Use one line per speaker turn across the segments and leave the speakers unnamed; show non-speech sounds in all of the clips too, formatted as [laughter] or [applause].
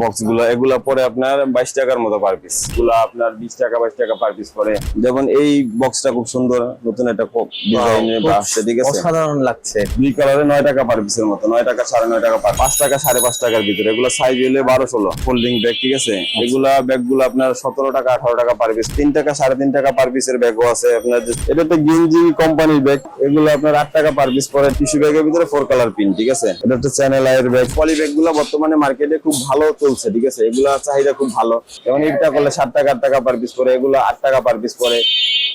বক্সগুলো এগুলা পরে আপনার বাইশ টাকার মতো পার পিসগুলা আপনার বিশ টাকা বাইশ টাকা পার পিস পরে। যেমন এই বক্সটা খুব সুন্দর নতুন একটা ডিজাইনের
খুব
ঠিক আছে
অসাধারণ লাগছে।
দুই কালারে নয় টাকা পার পিসের মতো নয় টাকা সাড়ে নয় টাকা পার পাঁচ টাকা সাড়ে পাঁচ টাকার ভিতরে। এগুলো সাইজ হলে বারো ষোলো। ফোল্ডিং ব্যাগ ঠিক আছে? এগুলা ব্যাগগুলো আপনার সতেরো টাকা আঠারো টাকা পার পিস তিন টাকা সাড়ে তিন টাকা পার পিসের ব্যাগও আছে আপনার। এটা তো গেঞ্জি কোম্পানির ব্যাগ এগুলো আপনার আট টাকা পার পিস পরে। টিস্যু ব্যাগের ভিতরে ফোর কালার পিন ঠিক আছে? এটা হচ্ছে চ্যানেল আয়ের ব্যাগ পলি ব্যাগগুলো বর্তমানে মার্কেটে খুব ভালো চলছে ঠিক আছে? এগুলা চাহিদা খুব ভালো। যেমন এটা করলে ষাট টাকা আট টাকা পার পিস পরে এগুলো আট টাকা পার পিস পরে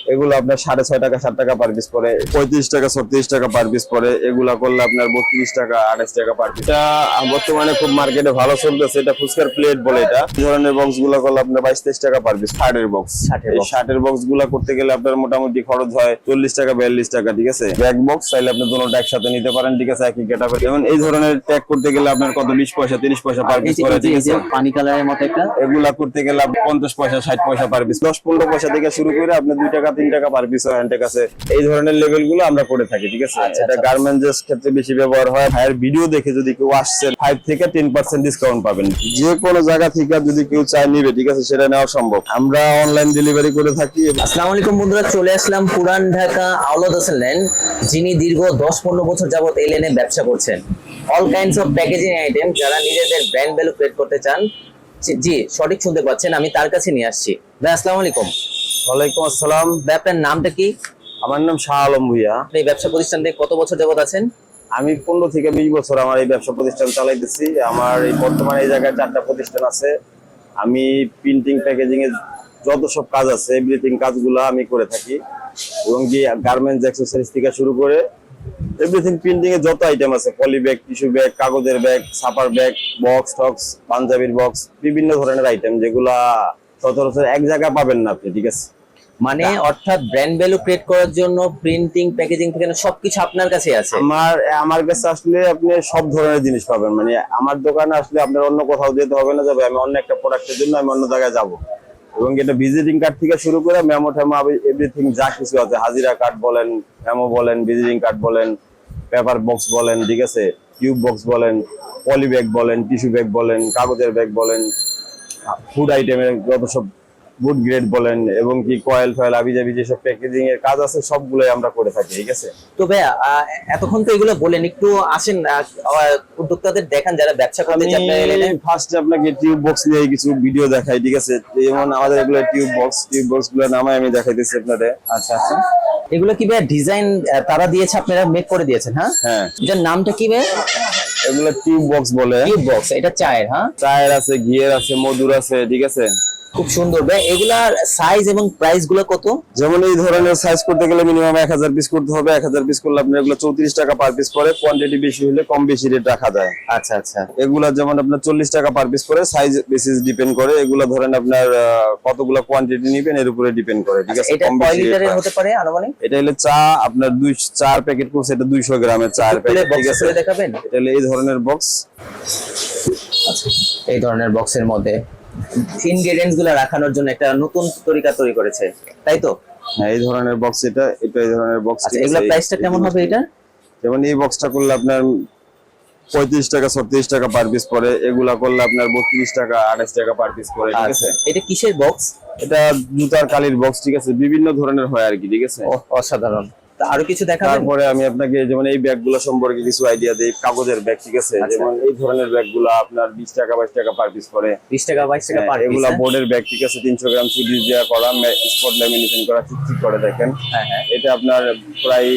এগুলো আপনার সাড়ে ছয় টাকা সাত টাকা পার পিস পরে পঁয়ত্রিশ টাকা ছত্রিশ টাকা পার পিস পরে এগুলা করলে আপনার বত্রিশ টাকা আঠাশ টাকা পার পিস এটা বর্তমানে খুব মার্কেটে ভালো চলতেছে এটা ফুচকার প্লেট বলে এটা। এই ধরনের বক্সগুলো করলে আপনার বাইশ তেইশ টাকা পার পিস ষাটের বক্স
60
এই ষাটের বক্সগুলা করতে গেলে আপনার মোটামুটি খরচ হয় চল্লিশ টাকা বিয়াল্লিশ টাকা ঠিক আছে? ব্যাগ বক্স চাইলে আপনি দুটো একসাথে নিতে পারেন ঠিক আছে? একই গেটা যেমন এই ধরনের ট্যাগ করতে গেলে আপনার কত বিশ পয়সা তিরিশ পয়সা পার পিস
যে-
ঠিক
এই যে পানি কালারের মতো একটা।
এগুলা করতে গেলে পঞ্চাশ পয়সা ষাট পয়সা পার পিস দশ পনেরো পয়সা থেকে শুরু করে আপনি দুই টাকা তিন টাকা পার পিস হ্যান্ডেক আছে। এই ধরনের লেভেলগুলো আমরা করে থাকি ঠিক আছে?
আচ্ছা,
এটা
আচ্ছা।
গার্মেন্টস ক্ষেত্রে বেশি ব্যবহার হয়। ভাইয়ের ভিডিও দেখে যদি কেউ আসছে ফাইভ থেকে টেন পার্সেন্ট ডিসকাউন্ট পাবেন। যে কোনো জায়গা থেকে যদি কেউ চায় নিবে ঠিক আছে? সেটা নেওয়া সম্ভব। আমরা অনলাইন ডেলিভারি করে থাকি এবং
আসসালামু আলাইকুম বন্ধুরা চলে আসলাম পুরান ঢাকা আওলাদ হোসেন লেন যিনি দীর্ঘ দশ পনেরো বছর যাবত এই লেনে ব্যবসা করছেন। All kinds of packaging item যারা নিজেদের ব্র্যান্ড ভ্যালু ক্রিয়েট করতে চান? জি- সঠিক শুনতে পাচ্ছেন আমি তার কাছে নিয়ে আসছি। ভাই আসসালামু আলাইকুম।
ওয়ালাইকুম আসসালাম।
ভাই আপনার নামটা কি?
আমার নাম শাহ আলম ভুইয়া।
এই ব্যবসা প্রতিষ্ঠান থেকে কত বছর যাবত আছেন?
আমি পনেরো থেকে বিশ বছর আমার এই ব্যবসা প্রতিষ্ঠান চালাইতেছি। আমার এই বর্তমানে এই জায়গায় চারটা প্রতিষ্ঠান আছে। আমি প্রিন্টিং প্যাকেজিং এর যত সব কাজ আছে এভরিথিং কাজগুলো আমি করে থাকি। এবং গার্মেন্টস অ্যাক্সেসরিজ থেকে শুরু করে এভরিথিং প্রিন্টিং এর যত আইটেম আছে পলি ব্যাগ টিস্যু ব্যাগ কাগজের ব্যাগ ছাপার ব্যাগ বক্স টক্স পাঞ্জাবির বক্স বিভিন্ন ধরনের আইটেম যেগুলা সচরাচর এক জায়গায় পাবেন না আপনি ঠিক আছে?
মানে অর্থাৎ ব্র্যান্ড ভ্যালু ক্রিয়েট করার জন্য প্রিন্টিং প্যাকেজিং থেকে সবকিছু আপনার কাছে আছে?
আমার আমার কাছে আসলে আপনি সব ধরনের জিনিস পাবেন মানে আমার দোকানে আসলে আপনার অন্য কোথাও যেতে হবে না যাবে আমি অন্য একটা প্রোডাক্টের জন্য আমি অন্য জায়গায় যাব। এবং এটা ভিজিটিং কার্ড থেকে শুরু করে মেমো টেমো এভরিথিং যা কিছু আছে। হাজিরা কার্ড বলেন মেমো বলেন ভিজিটিং কার্ড বলেন পেপার বক্স বলেন, ঠিক আছে? টিউব বক্স বলেন পলি ব্যাগ বলেন টিস্যু ব্যাগ বলেন, কাগজের ব্যাগ বলেন ফুড আইটেমের যত সব ফুড গ্রেড বলেন এবং কি কয়েল ফয়েল আবিজাবি যেসব প্যাকেজিং এর কাজ আছে সবগুলোই আমরা করে থাকি ঠিক আছে?
তো ভাইয়া এতক্ষণ তো এগুলো বলেন একটু আসেন উদ্যোক্তাদের দেখান যারা ব্যবসা করতে চান।
ফার্স্ট আপনাকে টিউব বক্স নিয়ে কিছু ভিডিও দেখাই ঠিক আছে? যেমন আমাদের এগুলো টিউব বক্স টিউব বক্সগুলো নামাই আমি দেখাইতেছি আপনাদের
আচ্ছা আচ্ছা। এগুলো কি ভাইয়া ডিজাইন তারা দিয়েছে আপনারা মেক করে দিয়েছেন হ্যাঁ?
হ্যাঁ।
এটার নামটা কি ভাই
এগুলো টিউব বক্স বলে।
কিউব বক্স এটা চায়ের হ্যাঁ?
চায়ের আছে ঘিয়ের আছে মধুর আছে ঠিক আছে?
খুব সুন্দর। ভাই এগুলার সাইজ এবং প্রাইসগুলো কত?
যেমন এই ধরনের সাইজ করতে গেলে মিনিমাম এক হাজার পিস করতে হবে। এক হাজার পিস করলে আপনার এগুলো চৌত্রিশ টাকা পার পিস পরে কোয়ান্টিটি বেশি হলে কম বেশি রেট রাখা যায়।
আচ্ছা আচ্ছা।
এগুলা যেমন আপনার চল্লিশ টাকা পার পিস করে সাইজ বেসিস ডিপেন্ড করে। এগুলা ধরেন আপনার কতগুলো কোয়ান্টিটি নিবেন এর উপরে ডিপেন্ড করে ঠিক আছে?
এটা
কম
কয় লিটারের হতে পারে আনুমানিক?
এটা হলো চা আপনার দুই চার প্যাকেট করছে এটা দুইশো গ্রামের চার প্যাকেট ঠিক আছে?
দেখাবেন?
এটা হলো এই ধরনের বক্স
আচ্ছা এই ধরনের বক্সের মধ্যে ইনগ্রেডিয়েন্টসগুলো রাখানোর জন্য একটা নতুন তরিকা তৈরি করেছে তাই তো?
হ্যাঁ এই ধরনের বক্স এটা এটা এই ধরনের বক্স
আচ্ছা এগুলা প্রাইসটা কেমন হবে এটা?
যেমন এই বক্সটা করলে আপনার পঁয়ত্রিশ টাকা ছত্রিশ টাকা পার পিস পরে এগুলা করলে আপনার বত্রিশ টাকা আঠাশ টাকা পার পিস পরে ঠিক
আচ্ছা
আছে?
এটা কিসের বক্স
এটা জুতার কালির বক্স ঠিক আছে বিভিন্ন ধরনের হয় আর কি ঠিক আছে?
অসাধারণ। আরও কিছু দেখাবেন?
তারপরে আমি আপনাকে যেমন এই ব্যাগগুলো সম্পর্কে কিছু আইডিয়া দিই কাগজের ব্যাগ ঠিক আছে?
আচ্ছা।
যেমন এই ধরনের ব্যাগগুলা আপনার বিশ টাকা বাইশ টাকা পার পিস করে।
বিশ টাকা বাইশ টাকা পার
পিস এগুলা বোর্ডের ব্যাগ ঠিক আছে? তিনশো গ্রাম সিডিস দেওয়া করা স্পট ল্যামিনেশন করা ঠিক ঠিক করে দেখেন।
হ্যাঁ হ্যাঁ।
এটা আপনার প্রায়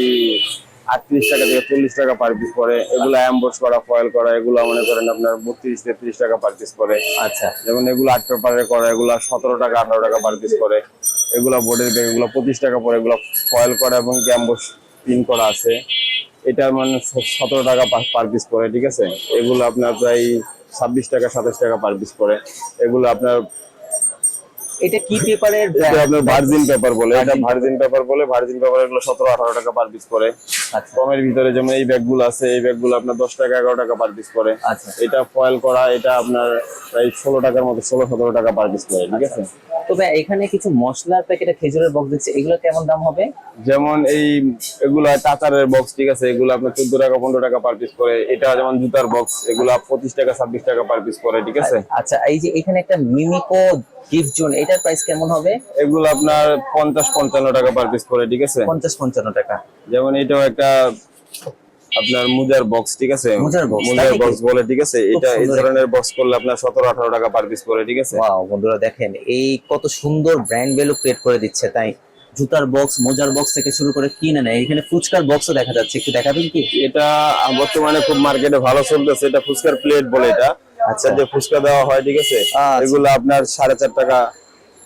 আটত্রিশ টাকা থেকে চল্লিশ টাকা পার পিস পরে এগুলো অ্যাম্বোস করা ফয়েল করা এগুলো মনে করেন আপনার বত্রিশ তেত্রিশ টাকা পার পিস পরে।
আচ্ছা।
যেমন এগুলো আট পেপারে করা এগুলো সতেরো টাকা আঠারো টাকা পার পিস করে এগুলো বোর্ডের ব্যাগ এগুলো পঁচিশ টাকা পরে এগুলো ফয়েল করা এবং ক্যাম্বোস পিন করা আছে। এটা মানে সতেরো টাকা পার পিস পরে ঠিক আছে? এগুলো আপনার প্রায় ছাব্বিশ টাকা সাতাশ টাকা পার পিস পরে। এগুলো আপনার
এটা কি পেপারের
এটা আপনার ভার্জিন পেপার বলে এটা ভার্জিন পেপার বলে ভার্জিন পেপার এগুলো সতেরো আঠারো টাকা পার পিস
আচ্ছা।
কমের ভিতরে যেমন এই ব্যাগগুলো আছে এই ব্যাগগুলো আপনার দশ টাকা এগারো টাকা পার পিস করে।
আচ্ছা।
এটা ফয়েল করা এটা আপনার প্রায় ষোলো টাকার মতো ষোলো সতেরো টাকা পার পিস করে ঠিক আছে?
তবে এখানে কিছু মশলার প্যাকেটে খেজুরের বক্স দিচ্ছে এগুলো কেমন দাম হবে?
যেমন এই এগুলা টাকারের বক্স ঠিক আছে? এগুলো আপনার চোদ্দ টাকা পনেরো টাকা পার পিস করে। এটা যেমন জুতার বক্স এগুলা পঁচিশ টাকা ছাব্বিশ টাকা পার পিস করে ঠিক আছে?
আচ্ছা এই যে এখানে একটা মিমিকো গিফট জোন এটার প্রাইস কেমন হবে?
এগুলো আপনার পঞ্চাশ পঞ্চান্ন টাকা পার পিস করে ঠিক আছে?
পঞ্চাশ পঞ্চান্ন টাকা।
যেমন এটাও একটা আপনার মুজার বক্স ঠিক আছে?
মুজার
বক্স বলে ঠিক আছে? এটা এই ধরনের বক্স করলে আপনার সতেরো আঠারো টাকা পার পিস করে ঠিক আছে?
ওয়াও বন্ধুরা দেখেন এই কত সুন্দর ব্র্যান্ড ভ্যালু ক্রিয়েট করে দিচ্ছে তাই? জুতার বক্স মোজার বক্স থেকে শুরু করে কিনে নেয়। এখানে ফুচকার বক্সও দেখা যাচ্ছে একটু দেখাবেন কি?
এটা বর্তমানে খুব মার্কেটে ভালো চলতেছে এটা ফুচকার প্লেট বলে এটা।
আচ্ছা।
আচ্ছা। যে ফুচকা দেওয়া হয় ঠিক আছে?
আচ্ছা।
এগুলো আপনার সাড়ে চার টাকা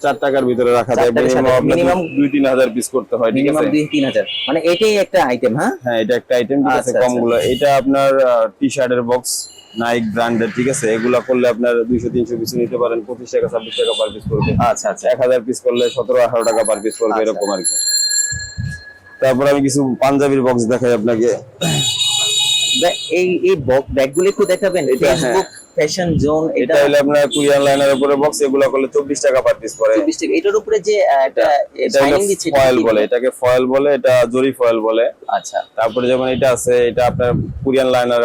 চার টাকার ভিতরে রাখা যায় মিনিমাম
সাড়ে-
আপনার
minimum-
দুই তিন হাজার পিস করতে হয় ঠিক
মিনিমাম
আছে?
তিন হাজার। মানে এটাই একটা আইটেম হ্যাঁ?
হ্যাঁ এটা একটা আইটেম ঠিক আছে
আচ্ছা,
কমগুলো এটা আপনার টি শার্টের বক্স নাইক ব্র্যান্ডের ঠিক আছে? এগুলা করলে আপনার দুইশো তিনশো পিস নিতে পারেন পঁচিশ টাকা ছাব্বিশ টাকা পার পিস করবে
আচ্ছা আচ্ছা।
এক হাজার পিস করলে সতেরো আঠারো টাকা পার পিস করবে
আচ্ছা।
এরকম আর কি। তারপর আমি কিছু পাঞ্জাবির বক্স দেখাই আপনাকে। [coughs]
এই এই ব্যাগগুলো একটু দেখাবেন।
এটা।
ফেসবুক ফ্যাশন জোন
এটা হলে আপনার কুরিয়ান লাইনের উপরে বক্স এগুলা করলে চব্বিশ টাকা পার পিস করে
চব্বিশ টাকা। এটার উপরে যে একটা শাইনিং দিচ্ছে
ফয়েল বলে এটাকে ফয়েল বলে এটা জরি ফয়েল বলে।
আচ্ছা।
তারপরে যেমন এটা আছে এটা আপনার কুরিয়ান লাইনার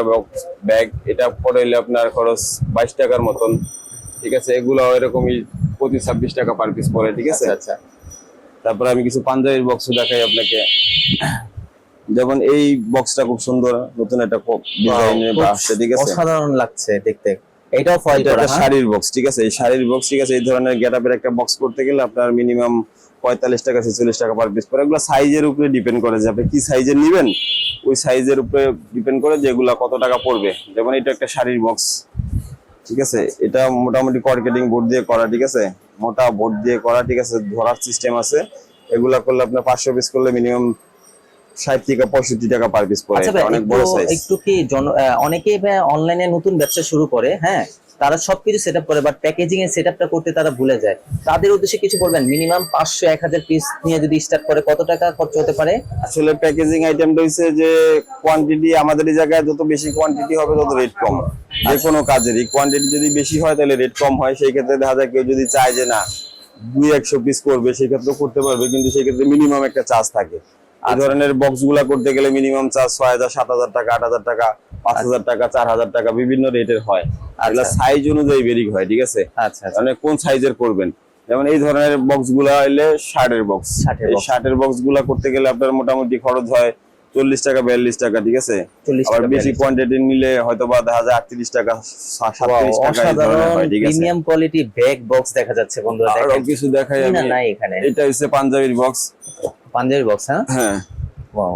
ব্যাগ এটা পড়াইলে আপনার খরচ বাইশ টাকার মতন। ঠিক আছে এগুলো এরকমই প্রতি ছাব্বিশ টাকা পার পিস পড়ে ঠিক আছে?
আচ্ছা আচ্ছা।
তারপরে আমি কিছু পাঞ্জাবির বক্স দেখাই আপনাকে। যেমন এই বক্সটা খুব সুন্দর নতুন একটা ডিজাইনের আসছে ঠিক আছে।
অসাধারণ লাগছে দেখতে। এটাও ফয়েল
এটা
করা হ্যাঁ?
শাড়ির বক্স ঠিক আছে? এই শাড়ির বক্স ঠিক আছে? এই ধরনের গেটআপের একটা বক্স করতে গেলে আপনার মিনিমাম পঁয়তাল্লিশ টাকা ছেচল্লিশ টাকা পার পিস পরে এগুলো সাইজের উপরে ডিপেন্ড করে যে আপনি কি সাইজের নেবেন। ওই সাইজের উপরে ডিপেন্ড করে যে এগুলা কত টাকা পড়বে। যেমন এটা একটা শাড়ির বক্স ঠিক আছে? এটা মোটামুটি কর্কেটিং বোর্ড দিয়ে করা ঠিক আছে? মোটা বোর্ড দিয়ে করা ঠিক আছে? ধরার সিস্টেম আছে। এগুলা করলে আপনার পাঁচশো পিস করলে মিনিমাম ষাট থেকে পঁয়ষট্টি টাকা পার পিস পড়ে অনেক বড় সাইজ
একটু কি অনেকেই অনলাইনে নতুন ব্যবসা শুরু করে হ্যাঁ? তারা সবকিছু সেট আপ করে বাট প্যাকেজিং এর সেট আপটা করতে তারা ভুলে যায়। তাদের উদ্দেশ্যে কিছু বলবেন? মিনিমাম পাঁচশো এক হাজার পিস নিয়ে যদি স্টার্ট করে কত টাকা খরচ হতে পারে?
আসলে প্যাকেজিং আইটেমটা হচ্ছে যে কোয়ান্টিটি আমাদের এই জায়গায় যত বেশি কোয়ান্টিটি হবে তত রেট কম। যে কোনো কাজেরই কোয়ান্টিটি যদি বেশি হয় তাহলে রেট কম হয়। সেই ক্ষেত্রে দেখা যায় কেউ যদি চায় যে না দুই একশো পিস করবে সেই ক্ষেত্রে করতে পারবে। কিন্তু সেই ক্ষেত্রে মিনিমাম একটা চার্জ থাকে। এই ধরনের বক্সগুলা করতে গেলে মিনিমাম চার্জ ছয় হাজার সাত হাজার টাকা আট হাজার টাকা পাঁচ হাজার টাকা চার হাজার টাকা বিভিন্ন রেটের হয়। এগুলা সাইজ অনুযায়ী বেরিং হয় ঠিক আছে?
আচ্ছা আচ্ছা।
মানে কোন সাইজের করবেন? যেমন এই ধরনের বক্সগুলা হইলে শার্টের বক্স
শার্টের
বক্সগুলা করতে গেলে আপনার মোটামুটি খরচ হয় চল্লিশ টাকা বিয়াল্লিশ টাকা ঠিক আছে? আবার বেশি কোয়ান্টিটি নিলে হয়তো বা দেখা যায় আটত্রিশ টাকা সাতত্রিশ টাকা
প্রিমিয়াম কোয়ালিটি ব্যাগ বক্স দেখা যাচ্ছে বন্ধুরা আরও
কিছু দেখাই আমি।
এখানে।
এটা হচ্ছে পাঞ্জাবির বক্স
পাঞ্জাবি বক্স হ্যাঁ?
হ্যাঁ।
ওয়াও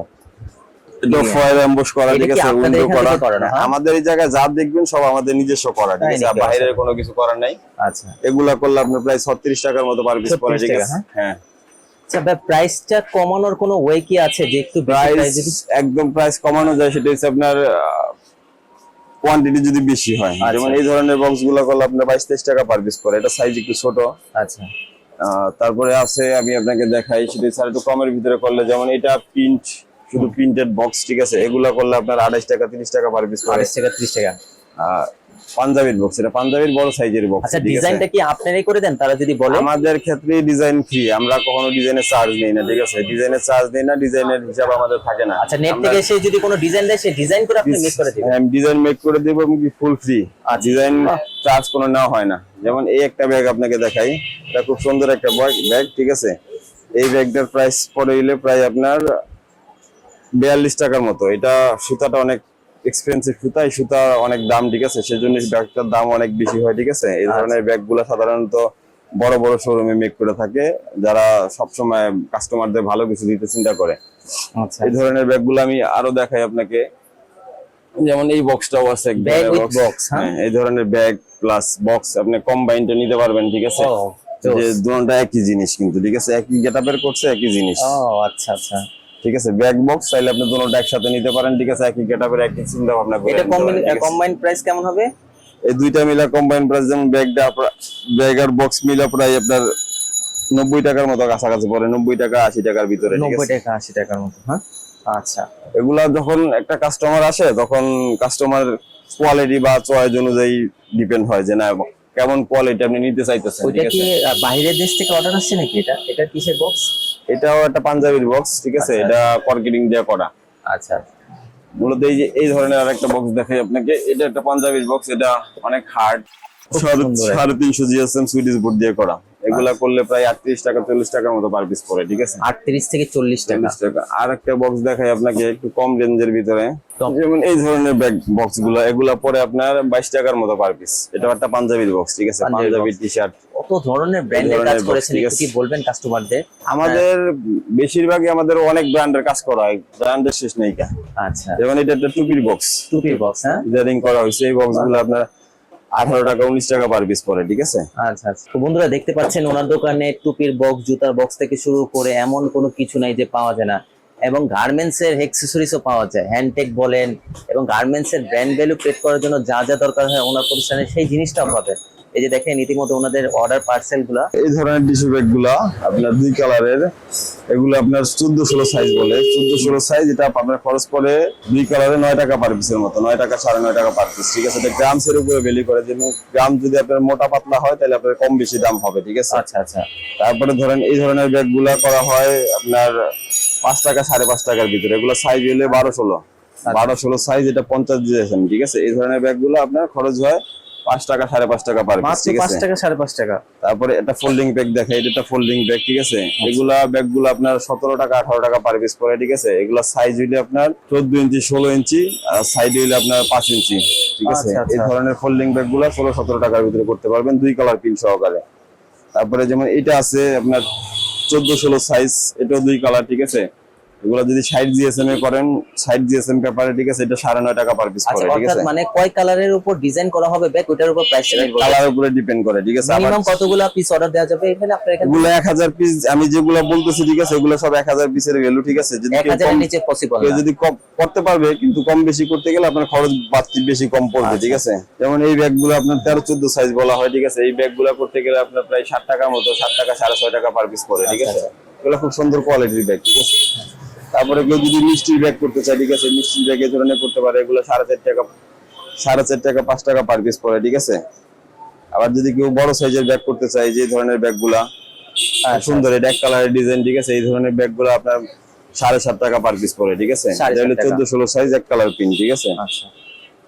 হ্যাঁ?
আমাদের এই জায়গায় যা দেখবেন সব আমাদের নিজস্ব করা ঠিক আছে? বাইরের কোনো কিছু করার নাই।
আচ্ছা।
এগুলা করলে আপনার প্রায় ছত্রিশ টাকার মতো পার পিস পড়ে ঠিক আছে? হ্যাঁ?
আচ্ছা প্রাইসটা কমানোর কোনো ওয়ে কি আছে যে একটু
প্রাইস
যদি
একদম প্রাইস কমানো যায় সেটা হচ্ছে আপনার কোয়ান্টিটি যদি বেশি হয়।
আচ্ছা।
যেমন এই ধরনের বক্সগুলো করলে আপনার বাইশ তেইশ টাকা পার পিস পড়ে। এটা সাইজ একটু ছোট।
আচ্ছা।
তারপরে আছে আমি আপনাকে দেখাই সেটা স্যার একটু কমের ভিতরে করলে যেমন এটা প্রিন্ট শুধু প্রিন্টেড বক্স ঠিক আছে? এগুলা করলে আপনার আড়াইশ টাকা তিরিশ টাকা পার পিস
আড়াইশ টাকা ত্রিশ টাকা।
আহ, পাঞ্জাবির বক্স এটা পাঞ্জাবির বড় সাইজের বক্স
আচ্ছা ডিজাইনটা কি আপনারাই করে দেন? তারা যদি বলে
আমাদের ক্ষেত্রে ডিজাইন ফ্রি আমরা কখনো ডিজাইনের চার্জ নেই না ঠিক আছে? ডিজাইনের চার্জ নেই না ডিজাইনের হিসাব আমাদের থাকে না।
আচ্ছা নেট থেকে এসে যদি কোনো ডিজাইন দেয় সে ডিজাইন করে আপনি মেক করে দিবেন?
আমি ডিজাইন মেক করে দেবো এবং কি ফুল ফ্রি আর ডিজাইন চার্জ কোনো নেওয়া হয় না। যেমন এই একটা ব্যাগ আপনাকে দেখাই। এটা খুব সুন্দর একটা ব্যাগ ঠিক আছে? এই ব্যাগটার প্রাইস পড়ে গেলে প্রায় আপনার বিয়াল্লিশ টাকার মতো। এটা সুতাটা অনেক এক্সপেন্সিভ সুতা এই সুতা অনেক দাম ঠিক আছে? সেজন্য এই ব্যাগটার দাম অনেক বেশি হয় ঠিক আছে? এই ধরনের ব্যাগগুলো সাধারণত বড় বড় শোরুমে মেক করে থাকে। যারা সবসময় কাস্টমারদের ভালো কিছু দিতে চিন্তা করে।
আচ্ছা।
এই ধরনের ব্যাগগুলো আমি আরও দেখাই আপনাকে। যেমন এই বক্সটাও আছে box,
হ্যাঁ?
হ্যাঁ এই ধরনের ব্যাগ প্লাস বক্স আপনি কম্বাইনটা নিতে পারবেন ঠিক আছে? যে দুটোটা একই জিনিস কিন্তু ঠিক আছে? একই গেটআপের করছে একই জিনিস।
ও আচ্ছা আচ্ছা।
ঠিক আছে ব্যাগ বক্স চাইলে আপনি দুটোটা একসাথে নিতে পারেন ঠিক আছে একই গেটআপের একই চিন্তা ভাবনা করে
এটা কম্বাইন প্রাইস কেমন হবে?
এই দুইটা মিলা কম্বাইন প্রাইস যেমন ব্যাগটা ব্যাগ আর বক্স মিলা প্রায় আপনার নব্বই টাকার মতো কাছাকাছি পড়ে নব্বই টাকা আশি টাকার ভিতরে
নব্বই টাকা আশি টাকার মতো হ্যাঁ? আচ্ছা।
এগুলা যখন একটা কাস্টমার আসে তখন কাস্টমার কোয়ালিটি বা চয়েস অনুযায়ী ডিপেন্ড হয় যে না কেমন কোয়ালিটি আপনি নিতে চাইতেছেন
ওইটা কি বাইরের দেশ থেকে অর্ডার আসছে নাকি এটা? এটা কিসের বক্স
এটাও একটা পাঞ্জাবির বক্স ঠিক আছে?
আচ্ছা।
এটা কর্কিটিং দিয়ে করা।
আচ্ছা।
মূলত এই যে এই ধরনের আরেকটা বক্স দেখাই আপনাকে। এটা একটা পাঞ্জাবির বক্স এটা অনেক হার্ড। সাড়ে তিনশো জিএসএম সুইডিশ বোর্ড দিয়ে করা। এগুলা করলে প্রায় আটত্রিশ টাকা চল্লিশ টাকার মতো পার পিস পড়ে ঠিক আছে?
আটত্রিশ থেকে চল্লিশ টাকা।
টাকা। আর একটা বক্স দেখাই আপনাকে একটু কম রেঞ্জের ভিতরে। যেমন এই ধরনের ব্যাগ বক্সগুলো এগুলা পরে আপনার বাইশ টাকার মতো পার পিস এটা একটা পাঞ্জাবির বক্স ঠিক আছে? পাঞ্জাবি টি শার্ট
কত ধরনের ব্র্যান্ডের
ধরনের
কাজ করেছেন? একটু কি বলবেন কাস্টমারদের
আমাদের বেশিরভাগই আমাদের অনেক ব্র্যান্ডের কাজ করা হয় ব্র্যান্ডের শেষ নেই
আচ্ছা।
যেমন এটা একটা টুপির বক্স
টুপির বক্স হ্যাঁ?
ডিজাইনিং করা হয়েছে এই বক্স আপনার আঠারো টাকা উনিশ টাকা পার পিস পরে, ঠিক আছে?
আচ্ছা আচ্ছা। তো বন্ধুরা, দেখতে পাচ্ছেন ওনার দোকানে টুপির বক্স জুতার বক্স থেকে শুরু করে এমন কোনো কিছু নাই যে পাওয়া যায় না। এবং গার্মেন্টস এর অ্যাক্সেসরিজও পাওয়া যায়। হ্যান্ডটেক বলেন, এবং গার্মেন্টস এর ব্র্যান্ড ভ্যালু ক্রিয়েট করার জন্য যা যা দরকার হয় ওনার প্রতিষ্ঠানে সেই জিনিসটাও পাবেন। এই যে দেখেন ইতিমধ্যে ওনাদের অর্ডার পার্সেলগুলা।
এই ধরনের টিস্যু ব্যাগগুলা আপনার দুই কালারের এগুলো আপনার চোদ্দ ষোলো সাইজ বলে। চোদ্দ ষোলো সাইজ এটা আপনার খরচ পড়ে দুই কালারে নয় টাকা পার পিসের মতো নয় টাকা সাড়ে নয় টাকা পার পিস ঠিক আছে? এটা গ্রামস এর উপরে ভ্যালি করে যেমন গ্রাম যদি আপনার মোটা পাতলা হয় তাহলে আপনার কম বেশি দাম হবে ঠিক আছে?
আচ্ছা আচ্ছা।
তারপরে ধরেন এই ধরনের ব্যাগগুলা করা হয় আপনার পাঁচ টাকা সাড়ে পাঁচ টাকার ভিতরে। এগুলো সাইজ হলে বারো ষোলো বারো ষোলো সাইজ এটা পঞ্চাশ দিয়েছেন ঠিক আছে? এই ধরনের ব্যাগগুলো আপনার খরচ হয় পাঁচ টাকা সাড়ে পাঁচ টাকা পার
মাত্র
ঠিক
পাঁচ টাকা সাড়ে পাঁচ টাকা।
তারপরে একটা ফোল্ডিং ব্যাগ দেখাই এটা একটা ফোল্ডিং ব্যাগ ঠিক আছে? এগুলা ব্যাগগুলো আপনার সতেরো টাকা আঠারো টাকা পার পিস পড়ে ঠিক আছে? এগুলা সাইজ হইলে আপনার চোদ্দ ইঞ্চি ষোলো ইঞ্চি আর সাইড হইলে আপনার পাঁচ ইঞ্চি ঠিক আছে?
আচ্ছা, আচ্ছা।
এই ধরনের ফোল্ডিং ব্যাগগুলো ষোলো সতেরো টাকার ভিতরে করতে পারবেন দুই কালার পিন সহকারে। তারপরে যেমন এটা আছে আপনার চোদ্দ ষোলো সাইজ এটাও দুই কালার ঠিক আছে? এগুলো যদি সাইড জিএসএম এ করেন সাইড জিএসএম পেপারে ঠিক আছে এটা সাড়ে নয় টাকা পার পিস
আচ্ছা
পড়ে ঠিক আছে?
মানে কয় কালারের উপর ডিজাইন করা হবে ব্যাগ ওটার উপর প্রাইস
কালার উপরে ডিপেন্ড করে ঠিক আছে?
মিনিমাম কতগুলা পিস অর্ডার দেওয়া যাবে এখানে আপনার এখানে?
এগুলো এক হাজার পিস আমি যেগুলো বলতেছি ঠিক আছে এগুলো সব এক হাজার পিসের ভ্যালু ঠিক আছে? যদি
এক
কেউ
হাজারের
কম-
নিচে পসিবল
কেউ যদি কম করতে পারবে কিন্তু কম বেশি করতে গেলে আপনার খরচ বাড়তি বেশি কম পড়বে ঠিক আছে? যেমন এই ব্যাগগুলো আপনার তেরো চোদ্দ সাইজ বলা হয় ঠিক আছে? এই ব্যাগগুলো করতে গেলে আপনার প্রায় ষাট টাকার মতো ষাট টাকা সাড়ে ছয় টাকা পার পিস পড়ে ঠিক আছে? এগুলো খুব সুন্দর কোয়ালিটির ব্যাগ ঠিক আছে? তারপরে কেউ যদি মিষ্টির ব্যাগ করতে চায় ঠিক আছে মিষ্টির ব্যাগ এ ধরনের করতে পারে এগুলো সাড়ে চার টাকা সাড়ে চার টাকা পাঁচ টাকা পার পিস পড়ে ঠিক আছে? আবার যদি কেউ বড় সাইজের ব্যাগ করতে চায় যে ধরনের ব্যাগগুলা
আচ্ছা,
সুন্দর এটা এক কালারের ডিজাইন ঠিক আছে? এই ধরনের ব্যাগগুলো আপনার সাড়ে সাত টাকা পার পিস পড়ে ঠিক আছে। চোদ্দ ষোলো সাইজ এক কালার পিন ঠিক আছে?
আচ্ছা।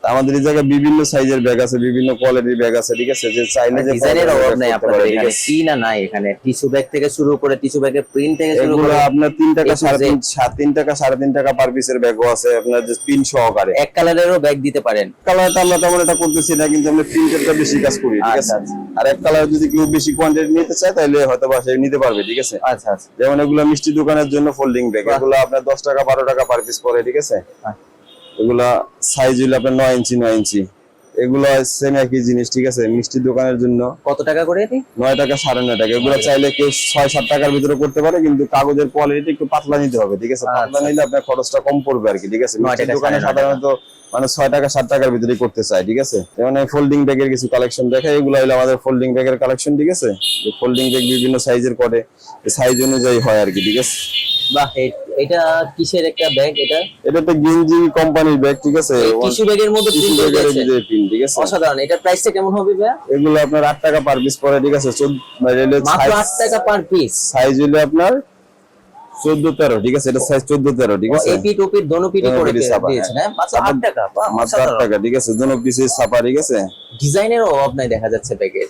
আমাদের এই জায়গায় বিভিন্ন সাইজের ব্যাগ আছে বিভিন্ন কোয়ালিটির ব্যাগ আছে ঠিক আছে? যে চাইলে যে
ডিজাইনের অভাব নাই আপনাদের এখানে। কি না নাই এখানে? টিস্যু ব্যাগ থেকে শুরু করে টিস্যু ব্যাগের প্রিন্ট থেকে শুরু করে
আপনার তিন টাকা
A to
সাড়ে
Z।
তিন সাড়ে তিন টাকা সাড়ে তিন টাকা পার পিসের ব্যাগও আছে আপনার যে পিন সহকারে।
এক কালারেরও ব্যাগ দিতে পারেন।
কালারটা আমরা তেমন এটা করতেছি না কিন্তু আমরা প্রিন্টেডটা বেশি কাজ করি ঠিক আছে?
আচ্ছা, আচ্ছা।
আর এক কালার যদি কেউ বেশি কোয়ান্টিটি নিতে চায় তাহলে হয়তো বা সে নিতে পারবে ঠিক আছে?
আচ্ছা আচ্ছা।
যেমন এগুলো মিষ্টি দোকানের জন্য ফোল্ডিং ব্যাগ। এগুলো আপনার দশ টাকা বারো টাকা পার পিস পড়ে ঠিক আছে। এগুলা সাইজ হইলে আপনার নয় ইঞ্চি নয় ইঞ্চি এগুলো সেম একই জিনিস ঠিক আছে? মিষ্টির দোকানের জন্য।
কত টাকা করে
নয় টাকা সাড়ে নয় টাকা। এগুলো চাইলে কেউ ছয় সাত টাকার ভিতরে করতে পারে কিন্তু কাগজের কোয়ালিটি একটু পাতলা নিতে হবে ঠিক আছে? পাতলা
আচ্ছা।
নিলে আপনার খরচটা কম পড়বে আর কি ঠিক আছে? মিষ্টির দোকানে। সাধারণত মানে ছয় টাকা সাত টাকার ভিতরে করতে চায় ঠিক আছে? যেমন ফোল্ডিং ব্যাগের কিছু কালেকশন দেখে এগুলো হলো আমাদের ফোল্ডিং ব্যাগের কালেকশন ঠিক আছে? ফোল্ডিং ব্যাগ বিভিন্ন সাইজের করে সাইজ অনুযায়ী হয় আর কি ঠিক আছে?
বাহ এ- এটা কিসের একটা ব্যাগ এটা?
এটা একটা গেঞ্জি কোম্পানির ব্যাগ ঠিক আছে?
টিস্যু ব্যাগের মধ্যে প্রিন্ট
ব্যাগের ঠিক আছে?
অসাধারণ। এটা প্রাইসটা কেমন হবে ভাইয়া?
এগুলো আপনার আট টাকা পার পিস পড়ে ঠিক আছে? চোদ্দ
মাত্র আট টাকা পার পিস
সাইজ হলো আপনার চোদ্দ তেরো ঠিক আছে? এটা সাইজ চোদ্দ তেরো ঠিক আছে?
এপি টুপির দোনো পিটি করে দিয়েছেন হ্যাঁ? মাত্র
ছাপা-
আট টাকা। বাহ,
মাত্র আট টাকা ঠিক আছে? দুনো পিসের ছাপা ঠিক আছে?
ডিজাইনের অভাব নাই দেখা যাচ্ছে ব্যাগের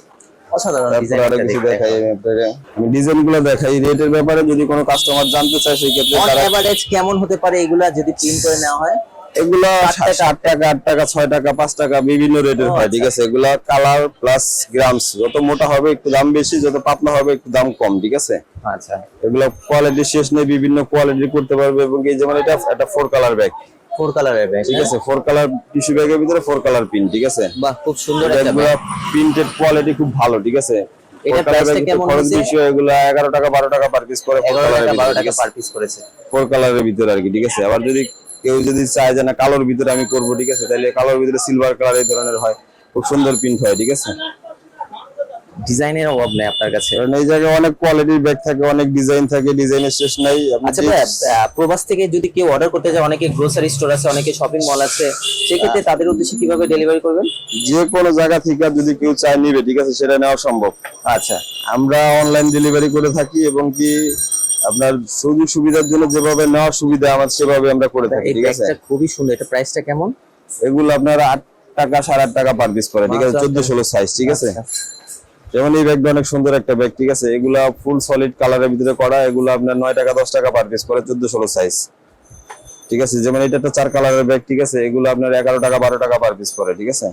অসাধারণ ডিজাইন
কিছু দেখাই আমি ডিজাইনগুলো দেখাই। রেটের ব্যাপারে যদি কোনো কাস্টমার জানতে চায় সেই ক্ষেত্রে তারা
এভারেজ কেমন হতে পারে এগুলা যদি প্রিন্ট করে নেওয়া হয়?
এগুলো
ষাট টাকা,
আট টাকা ছয় টাকা পাঁচ টাকা বিভিন্ন রেটের হয় ঠিক আছে? এগুলা কালার প্লাস গ্রামস যত মোটা হবে একটু দাম বেশি যত পাতলা হবে একটু দাম কম ঠিক আছে?
আচ্ছা।
এগুলো কোয়ালিটি শেষ নেই বিভিন্ন কোয়ালিটি করতে পারবে এবং এই যেমন এটা একটা ফোর কালার ব্যাগ
ফোর কালারের ব্যাগ
ঠিক আছে ফোর কালার টিস্যু ব্যাগের ভিতরে ফোর কালার পিন ঠিক আছে?
বাহ খুব সুন্দর একটা ব্যাগ
প্রিন্টেড কোয়ালিটি খুব ভালো ঠিক আছে?
এটা price কেমন হচ্ছে?
এগুলো এগারো টাকা বারো টাকা পার পিস করে
এগারো টাকা বারো টাকা পার পিস করেছে।
ফোর কালারের ভিতরে আর কি ঠিক আছে? আবার যদি কেউ যদি চায় যে না কালোর ভিতরে আমি করব ঠিক আছে? তাহলে কালোর ভিতরে সিলভার কালার এই ধরনের হয় খুব সুন্দর প্রিন্ট হয় ঠিক আছে?
ডিজাইনের অভাব নেই আপনার কাছে?
কারণ এই জায়গায় অনেক কোয়ালিটির ব্যাগ থাকে অনেক ডিজাইন থাকে ডিজাইনের শেষ নাই।
আচ্ছা ভাইয়া প্রবাস থেকে যদি কেউ অর্ডার করতে চায় অনেকে গ্রোসারি স্টোর আছে অনেকে শপিং মল আছে সেক্ষেত্রে তাদের উদ্দেশ্যে কীভাবে ডেলিভারি করবেন?
যে কোনো জায়গা থেকে যদি কেউ চায় নিবে ঠিক আছে সেটা নেওয়া সম্ভব।
আচ্ছা।
আমরা অনলাইন ডেলিভারি করে থাকি এবং কি আপনার সুযোগ সুবিধার জন্য যেভাবে নেওয়ার সুবিধা আমার সেভাবে আমরা করে থাকি ঠিক আছে?
খুবই সুন্দর এটা প্রাইসটা কেমন?
এগুলো আপনার আট টাকা সাড়ে আট টাকা পার পিস পড়ে ঠিক আছে? চোদ্দ ষোলো সাইজ ঠিক আছে?
আচ্ছা।
যেমন এই ব্যাগটা অনেক সুন্দর একটা ব্যাগ ঠিক আছে? এগুলা ফুল সলিড কালারের ভিতরে করা, এগুলো আপনার নয় টাকা, দশ টাকা পার পিস করে চোদ্দ ষোলো সাইজ ঠিক আছে? যেমন এটা একটা চার কালারের ব্যাগ ঠিক আছে? এগুলো আপনার এগারো টাকা, বারো টাকা পার পিস করে ঠিক আছে?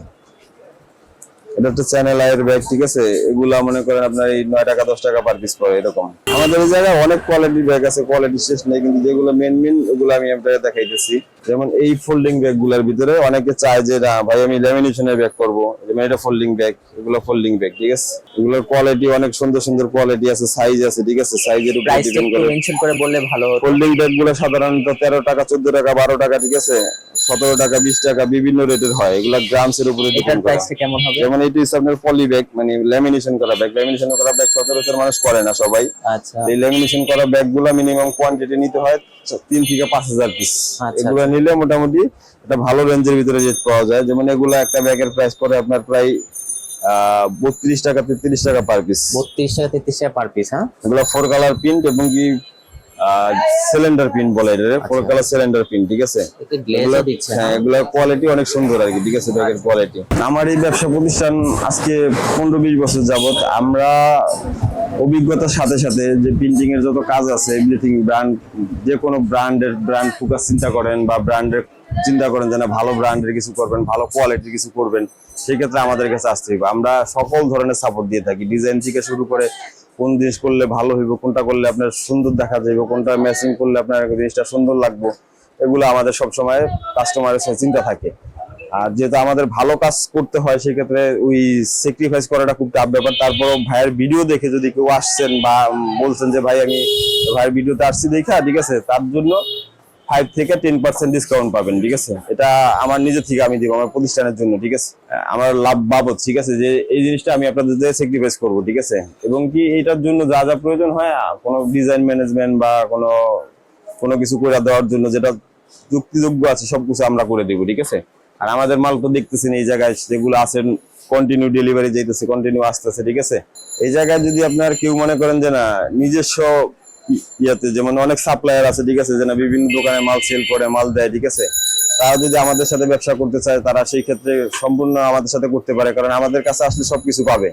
এটা হচ্ছে চ্যানেল আয়ের ব্যাগ ঠিক আছে? এগুলা মনে করেন আপনার এই নয় টাকা দশ টাকা পার পিস পড়ে এরকম। আমাদের এই জায়গায় অনেক কোয়ালিটির ব্যাগ আছে কোয়ালিটি শেষ নেই কিন্তু যেগুলো মেন মেন ওগুলো আমি আপনাকে দেখাইতেছি। যেমন এই ফোল্ডিং ব্যাগগুলার ভিতরে অনেকে চায় যে না ভাই আমি ল্যামিনেশনের ব্যাগ করব। যেমন এটা ফোল্ডিং ব্যাগ এগুলো ফোল্ডিং ব্যাগ ঠিক আছে? এগুলোর কোয়ালিটি অনেক সুন্দর সুন্দর কোয়ালিটি আছে সাইজ আছে ঠিক আছে? সাইজের উপর ডিপেন্ড করে।
মেনশন করে বললে ভালো
ফোল্ডিং ব্যাগগুলো সাধারণত তেরো টাকা চোদ্দ টাকা বারো টাকা ঠিক আছে? সতেরো টাকা বিশ টাকা বিভিন্ন রেটের হয়। এগুলা গ্রামস এর উপরে
কেমন হবে?
যেমন এটি হচ্ছে আপনার পলি ব্যাগ মানে ল্যামিনেশন করা ব্যাগ ল্যামিনেশন করা ব্যাগ সচরাচর মানুষ করে না সবাই।
আচ্ছা।
এই ল্যামিনেশন করা ব্যাগগুলা মিনিমাম কোয়ান্টিটি নিতে হয় তিন থেকে পাঁচ হাজার পিস
আচ্ছা।
এগুলো নিলে মোটামুটি একটা ভালো রেঞ্জের ভিতরে রেট পাওয়া যায়। যেমন এগুলা একটা ব্যাগের প্রাইস পড়ে আপনার প্রায় বত্রিশ টাকা তেত্রিশ টাকা পার পিস
বত্রিশ টাকা তেত্রিশ টাকা পার পিস হ্যাঁ?
এগুলো ফোর কালার প্রিন্ট এবং কি সিলিন্ডার প্রিন্ট বলে এটা ফোর কালার সিলিন্ডার প্রিন্ট ঠিক আছে? হ্যাঁ এগুলোর কোয়ালিটি অনেক সুন্দর আর কি ঠিক আছে ব্যাগের কোয়ালিটি আমার এই ব্যবসা প্রতিষ্ঠান আজকে পনেরো বিশ বছর যাবত আমরা অভিজ্ঞতার সাথে সাথে যে প্রিন্টিং এর যত কাজ আছে এভরিথিং ব্র্যান্ড যে কোনো ব্র্যান্ডের ব্র্যান্ড ফোকাস চিন্তা করেন বা ব্র্যান্ডের চিন্তা করেন যে না ভালো ব্র্যান্ডের কিছু করবেন ভালো কোয়ালিটির কিছু করবেন সেই ক্ষেত্রে আমাদের কাছে আসতে হবে আমরা সকল ধরনের সাপোর্ট দিয়ে থাকি। ডিজাইন থেকে শুরু করে কোন জিনিস করলে ভালো হইব, কোনটা করলে আপনার সুন্দর দেখা যাইব, কোনটা ম্যাচিং করলে আপনার জিনিসটা সুন্দর লাগবে, এগুলো আমাদের সবসময় কাস্টমারের সাথে চিন্তা থাকে। আর যেহেতু আমাদের ভালো কাজ করতে হয়, সেক্ষেত্রে ওই স্যাক্রিফাইস করাটা খুব টাফ ব্যাপার। তারপরও ভাইয়ের ভিডিও দেখে যদি কেউ আসছেন বা বলছেন যে, ভাই, আমি ভাইয়ের ভিডিওতে আসছি দেখা, ঠিক আছে? তার জন্য ফাইভ থেকে টেন পার্সেন্ট ডিসকাউন্ট পাবেন, ঠিক আছে? এটা আমার নিজে থেকে আমি দিব, আমার প্রতিষ্ঠানের জন্য, ঠিক আছে? আমার লাভ বাবদ, ঠিক আছে? যে এই জিনিসটা আমি আপনাদের স্যাক্রিফাইস করব, ঠিক আছে? এবং কি এটার জন্য যা যা প্রয়োজন হয় কোনো ডিজাইন ম্যানেজমেন্ট বা কোনো কোনো কিছু করে দেওয়ার জন্য যেটা যুক্তিযোগ্য আছে সবকিছু আমরা করে দিব, ঠিক আছে? আর আমাদের মাল তো দেখতেছেন এই জায়গায়, যেগুলো আছেন কন্টিনিউ ডেলিভারি যাইতেছে কন্টিনিউ আসতেছে, ঠিক আছে? এই জায়গায় যদি আপনার কেউ মনে করেন যে না, নিজস্ব ইয়াতে যেমন অনেক সাপ্লায়ার আছে, ঠিক আছে? যে বিভিন্ন দোকানে মাল সেল করে, মাল দেয়, ঠিক আছে? তারা যদি আমাদের সাথে ব্যবসা করতে চায়, তারা সেই ক্ষেত্রে সম্পূর্ণ আমাদের সাথে করতে পারে, কারণ আমাদের কাছে আসলে সবকিছু পাবে।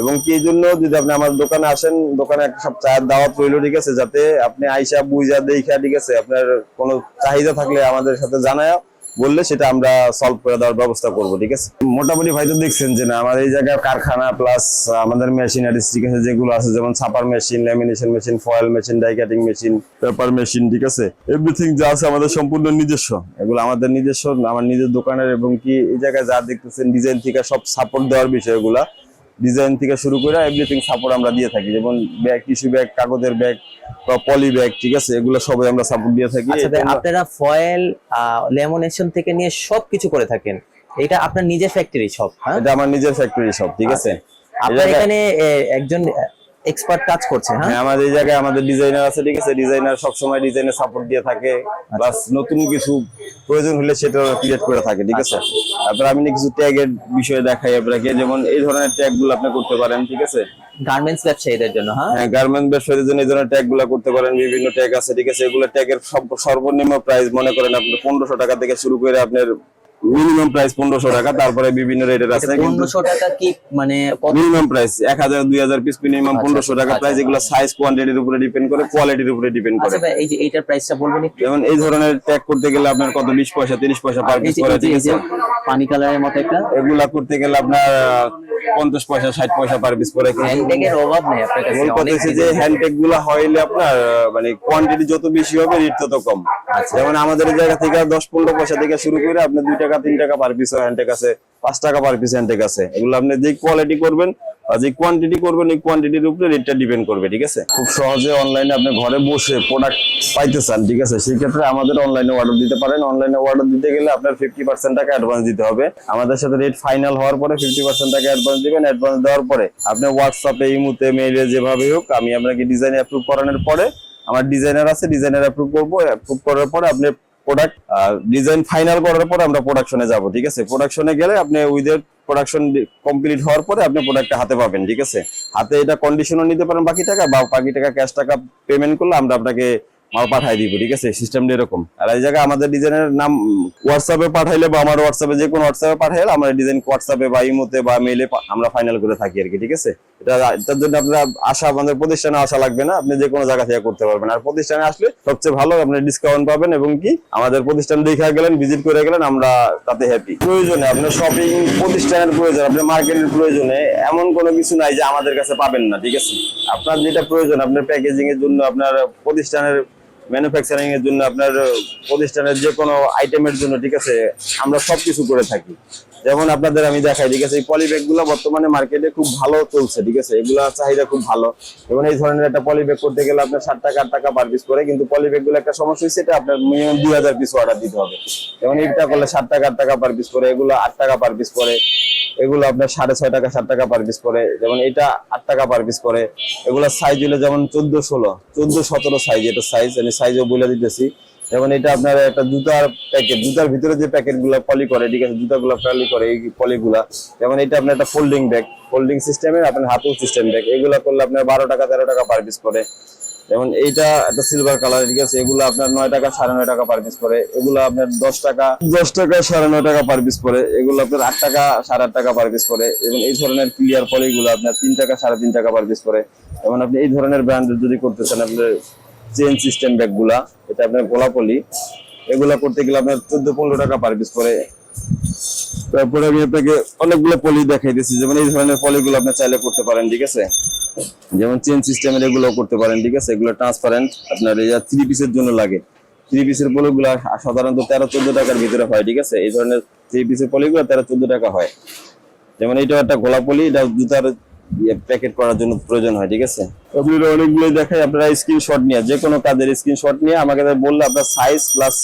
এবং কি জন্য? যদি আপনি আমার দোকানে আসেন, দোকানে একটা সব চায়ের দাওয়াত রইল, ঠিক আছে? যাতে আপনি আইসা বুঝা দেখা ঠিক আছে? আপনার কোনো চাহিদা থাকলে আমাদের সাথে জানায় বললে সেটা আমরা সলভ করে দেওয়ার ব্যবস্থা করব, ঠিক আছে? মোটামুটি ভাই তো দেখছেন যে না, আমাদের এই জায়গায় কারখানা প্লাস আমাদের মেশিনারিজ ঠিক আছে, যেগুলো আছে, যেমন ছাপার machine lamination machine foil machine die cutting machine paper machine ঠিক আছে? এভরিথিং যা আছে আমাদের সম্পূর্ণ নিজস্ব। এগুলো আমাদের নিজস্ব, আমার নিজের দোকানের এবং কি এই জায়গায় যা দেখতেছেন ডিজাইন থেকে সব সাপোর্ট দেওয়ার বিষয়গুলা ডিজাইন থেকে শুরু করে এভরিথিং সাপোর্ট আমরা দিয়ে থাকি। যেমন ব্যাগ টিস্যু ব্যাগ কাগজের ব্যাগ বা পলি ব্যাগ ঠিক আছে? এগুলো সবাই আমরা সাপোর্ট দিয়ে থাকি।
আচ্ছা আপনারা ফয়েল লেমনেশন থেকে নিয়ে সবকিছু করে থাকেন। এটা আপনার নিজের ফ্যাক্টরি সব হ্যাঁ?
এটা আমার নিজের ফ্যাক্টরি সব ঠিক আছে?
আপনার
জায়গায়-
এখানে একজন এক্সপার্ট কাজ করছে হ্যাঁ?
হ্যাঁ আমাদের এই জায়গায় আমাদের ডিজাইনার আছে ঠিক আছে? ডিজাইনার সবসময় ডিজাইনের সাপোর্ট দিয়ে থাকে। প্লাস নতুন কিছু প্রয়োজন হলে সেটা ক্রিয়েট করে থাকে ঠিক আছে? তারপর আমি কিছু ট্যাগের বিষয়ে দেখাই আপনাকে। যেমন এই ধরনের ট্যাগগুলো আপনি করতে পারেন ঠিক আছে?
গার্মেন্টস ব্যবসায়ীদের জন্য হ্যাঁ?
হ্যাঁ গার্মেন্ট ব্যবসায়ীদের জন্য এই ধরনের ট্যাগগুলো করতে পারেন বিভিন্ন ট্যাগ আছে ঠিক আছে? এগুলো ট্যাগের সর্বনিম্ন প্রাইস মনে করেন আপনি পনেরোশো টাকা থেকে শুরু করে আপনার মিনিমাম প্রাইস পনেরোশো টাকা তারপরে বিভিন্ন রেটের আছে কিন্তু
পনেরোশো টাকা কি মানে
মিনিমাম প্রাইস এক হাজার দুই হাজার পিস মিনিমাম
আচ্ছা,
পনেরোশো টাকা
আচ্ছা,
প্রাইস এগুলো সাইজ কোয়ান্টিটির উপরে ডিপেন্ড করে কোয়ালিটির উপরে ডিপেন্ড করে।
আচ্ছা এই যে এইটার প্রাইসটা বলবেন একটু।
যেমন এই ধরনের ট্যাগ করতে গেলে আপনার কত বিশ পয়সা তিরিশ পয়সা পার পিস করে ঠিক আছে?
পানি কালারের মতো একটা।
এগুলা করতে গেলে আপনার আহ, পঞ্চাশ পয়সা ষাট পয়সা পার পিস করে
অভাব নেই আপনার কাছে অনেক
যে হ্যান্ড ট্যাগগুলা হইলে আপনার মানে কোয়ান্টিটি যত বেশি হবে রেট তত কম।
আচ্ছা।
যেমন আমাদের জায়গা থেকে দশ পনেরো পয়সা থেকে শুরু করে আপনি দুই টাকা তিন টাকা পার পিস হ্যান্ড ট্যাগ আছে, পাঁচ টাকা পার পিস হ্যান্ড ট্যাগ আছে। এগুলো আপনি যে কোয়ালিটি করবেন আর যে কোয়ান্টিটি করবেন, এই কোয়ান্টিটির উপরে রেটটা ডিপেন্ড করবে, ঠিক আছে? খুব সহজে অনলাইনে আপনি ঘরে বসে প্রোডাক্ট পাইতে চান, ঠিক আছে? সেই ক্ষেত্রে আমাদের অনলাইনে অর্ডার দিতে পারেন। অনলাইনে অর্ডার দিতে গেলে আপনার ফিফটি পার্সেন্ট টাকা অ্যাডভান্স দিতে হবে। আমাদের সাথে রেট ফাইনাল হওয়ার পরে ফিফটি পার্সেন্ট টাকা অ্যাডভান্স দিবেন। অ্যাডভান্স দেওয়ার পরে আপনি হোয়াটসঅ্যাপে ইমুতে মেইলে যেভাবে হোক, আমি আপনাকে ডিজাইন অ্যাপ্রুভ করানোর পরে, আমার ডিজাইনার আছে ডিজাইনার অ্যাপ্রুভ করব। অ্যাপ্রুভ করার পরে আপনি প্রোডাক্ট ডিজাইন ফাইনাল করার পরে আমরা প্রোডাকশনে যাব, ঠিক আছে? প্রোডাকশনে গেলে আপনি উইদের প্রোডাকশন কমপ্লিট হওয়ার পরে আপনি প্রোডাক্টটা হাতে পাবেন, ঠিক আছে? হাতে এটা কন্ডিশনও নিতে পারেন বাকি টাকা, বা বাকি টাকা ক্যাশ টাকা পেমেন্ট করলে আমরা আপনাকে মাল পাঠাই দিব, ঠিক আছে? সিস্টেমটা এরকম। আর এই জায়গায় আমাদের ডিজাইনের নাম হোয়াটসঅ্যাপে পাঠাইলে বা আমার হোয়াটসঅ্যাপে যে কোনো হোয়াটসঅ্যাপে পাঠাইলে আমরা ডিজাইন হোয়াটসঅ্যাপে বা ইমোতে বা মেইলে আমরা ফাইনাল করে থাকি আর কি, ঠিক আছে? এটার জন্য আপনার আশা, আমাদের প্রতিষ্ঠানে আসা লাগবে না, আপনি যে কোনো জায়গা থেকে করতে পারবেন। আর প্রতিষ্ঠানে আসলে সবচেয়ে ভালো আপনি ডিসকাউন্ট পাবেন এবং কি আমাদের প্রতিষ্ঠান দেখে গেলেন ভিজিট করে গেলেন, আমরা তাতে হ্যাপি প্রয়োজনে আপনার শপিং প্রতিষ্ঠানের প্রয়োজন, আপনার মার্কেটের প্রয়োজনে এমন কোনো কিছু নাই যে আমাদের কাছে পাবেন না, ঠিক আছে? আপনার যেটা প্রয়োজন, আপনার প্যাকেজিং এর জন্য, আপনার প্রতিষ্ঠানের ম্যানুফ্যাকচারিং এর জন্য, আপনার প্রতিষ্ঠানের যে কোনো আইটেমের জন্য, ঠিক আছে? আমরা সবকিছু করে থাকি। যেমন আপনাদের আমি দেখাই, ঠিক আছে? এই পলি ব্যাগগুলো বর্তমানে মার্কেটে খুব ভালো চলছে, ঠিক আছে? এগুলা চাহিদা খুব ভালো। যেমন এই ধরনের একটা পলি ব্যাগ করতে গেলে আপনার ষাট টাকা, আট টাকা পার পিস করে, কিন্তু পলি ব্যাগগুলো একটা সমস্যা হচ্ছে, এটা আপনার মিনিমাম দুই হাজার পিস অর্ডার দিতে হবে। যেমন এইটা করলে ষাট টাকা, আট টাকা পার পিস করে, এগুলো আট টাকা পার পিস করে, এগুলো আপনার সাড়ে ছয় টাকা, সাত টাকা পার পিস পরে যেমন এটা আট টাকা পার পিস পরে এগুলো সাইজ হলো যেমন চোদ্দ ষোলো, চোদ্দ সতেরো সাইজ এটা সাইজ আমি সাইজও বলে দিতেছি। যেমন এটা আপনার একটা জুতার প্যাকেট জুতার ভিতরে যে প্যাকেটগুলো পলি করে, ঠিক আছে, জুতাগুলো পলি করে, এই পলিগুলা যেমন এটা আপনার একটা ফোল্ডিং ব্যাগ ফোল্ডিং সিস্টেমের আপনার হাতুল সিস্টেম ব্যাগ এগুলো করলে আপনার বারো টাকা, তেরো টাকা পার পিস পরে যেমন এইটা একটা সিলভার কালার ঠিক আছে, এগুলো আপনার নয় টাকা, সাড়ে নয় টাকা পার পিস পরে এগুলো আপনার দশ টাকা দশ টাকা, সাড়ে নয় টাকা পার পিস পরে এগুলো আপনার আট টাকা, সাড়ে আট টাকা পার পিস পরে এবং এই ধরনের ক্লিয়ার পলিগুলো আপনার তিন টাকা, সাড়ে তিন টাকা পার পিস পরে এবং আপনি এই ধরনের ব্র্যান্ডের যদি করতে চান, আপনার চেন সিস্টেম ব্যাগগুলা, এটা আপনার গোলাপলি, এগুলা করতে গেলে আপনার চোদ্দ পনেরো টাকা পার পিস পরে তারপরে আমি আপনাকে অনেকগুলো পলি দেখাই দিচ্ছি যেমন এই ধরনের পলিগুলো আপনি চাইলে করতে পারেন, ঠিক আছে? যেমন চেন সিস্টেমের এগুলো করতে পারেন, ঠিক আছে? এগুলো ট্রান্সপারেন্ট আপনার এই থ্রি পিসের জন্য লাগে। থ্রি পিসের পলিগুলো সাধারণত তেরো চোদ্দ টাকার ভিতরে হয়, ঠিক আছে? এই ধরনের থ্রি পিসের পলিগুলো তেরো চোদ্দ টাকা হয়। যেমন এইটা একটা গোলাপলি, এটা জুতার প্যাকেট করার জন্য প্রয়োজন হয়, ঠিক আছে? আপনারা অনেকগুলো দেখাই, আপনারা স্ক্রিনশট নিয়ে, যে কোনো কাজের স্ক্রিনশট নিয়ে আমাকে বললে আপনার সাইজ প্লাস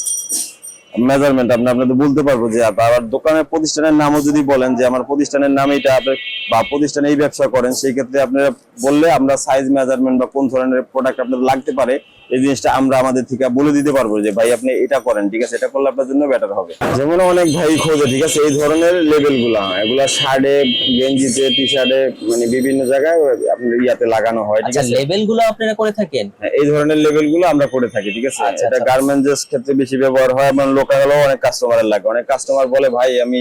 মেজারমেন্ট আপনি আপনাদের বলতে পারব যে আবার দোকানের প্রতিষ্ঠানের নামও যদি বলেন যে আমার প্রতিষ্ঠানের নাম এটা আপনি বা প্রতিষ্ঠানে এই ব্যবসা করেন, সেই ক্ষেত্রে আপনারা বললে আমরা সাইজ মেজারমেন্ট বা কোন ধরনের প্রোডাক্ট আপনাদের লাগতে পারে এই জিনিসটা আমরা আমাদের থেকে বলে দিতে পারব যে ভাই আপনি এটা করেন ঠিক আছে? এটা করলে আপনার জন্য বেটার হবে। যেমন অনেক ভাই খোঁজে ঠিক আছে? এই ধরনের লেভেলগুলা এগুলা শার্টে গেঞ্জিতে টি শার্টে মানে বিভিন্ন জায়গায় আপনার ইয়াতে লাগানো হয় ঠিক
আচ্ছা
আছে?
লেভেলগুলো আপনারা করে থাকেন?
হ্যাঁ, এই ধরনের লেভেলগুলো আমরা করে থাকি ঠিক আছে?
আচ্ছা,
এটা
আচ্ছা।
গার্মেন্টস ক্ষেত্রে বেশি ব্যবহার হয় এবং লোকালও অনেক কাস্টমারের লাগে। অনেক কাস্টমার বলে ভাই আমি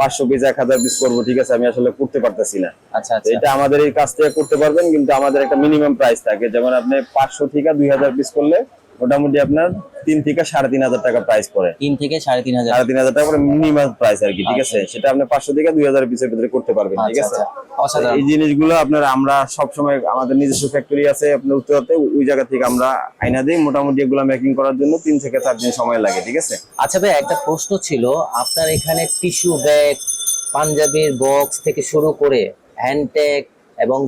পাঁচশো পিস এক হাজার পিস করব ঠিক আছে? আমি আসলে করতে পারতেছি না।
আচ্ছা আচ্ছা।
এটা আমাদের এই কাজ থেকে করতে পারবেন কিন্তু আমাদের একটা মিনিমাম প্রাইস থাকে। যেমন আপনি পাঁচশো থেকে দুই হাজার পিস করলে মোটামুটি আপনার তিন থেকে সাড়ে তিন হাজার টাকা প্রাইস পড়ে।
তিন থেকে সাড়ে তিন হাজার।
সাড়ে তিন হাজার টাকা করে মিনিমাম প্রাইস আর কি ঠিক আছে? সেটা আপনি পাঁচশো থেকে দুই হাজার পিসের ভিতরে করতে পারবেন ঠিক
আচ্ছা
আছে?
আচ্ছা।
এই জিনিসগুলো আপনার আমরা সবসময় আমাদের নিজস্ব ফ্যাক্টরি আছে আপনার উত্তরাতে ওই জায়গা থেকে আমরা আইনা দিই। মোটামুটি এগুলো মেকিং করার জন্য তিন থেকে চার দিন সময় লাগে ঠিক আছে?
আচ্ছা ভাই একটা প্রশ্ন ছিল আপনার এখানে টিস্যু ব্যাগ পাঞ্জাবির বক্স থেকে শুরু করে হ্যান্ডট্যাগ এবং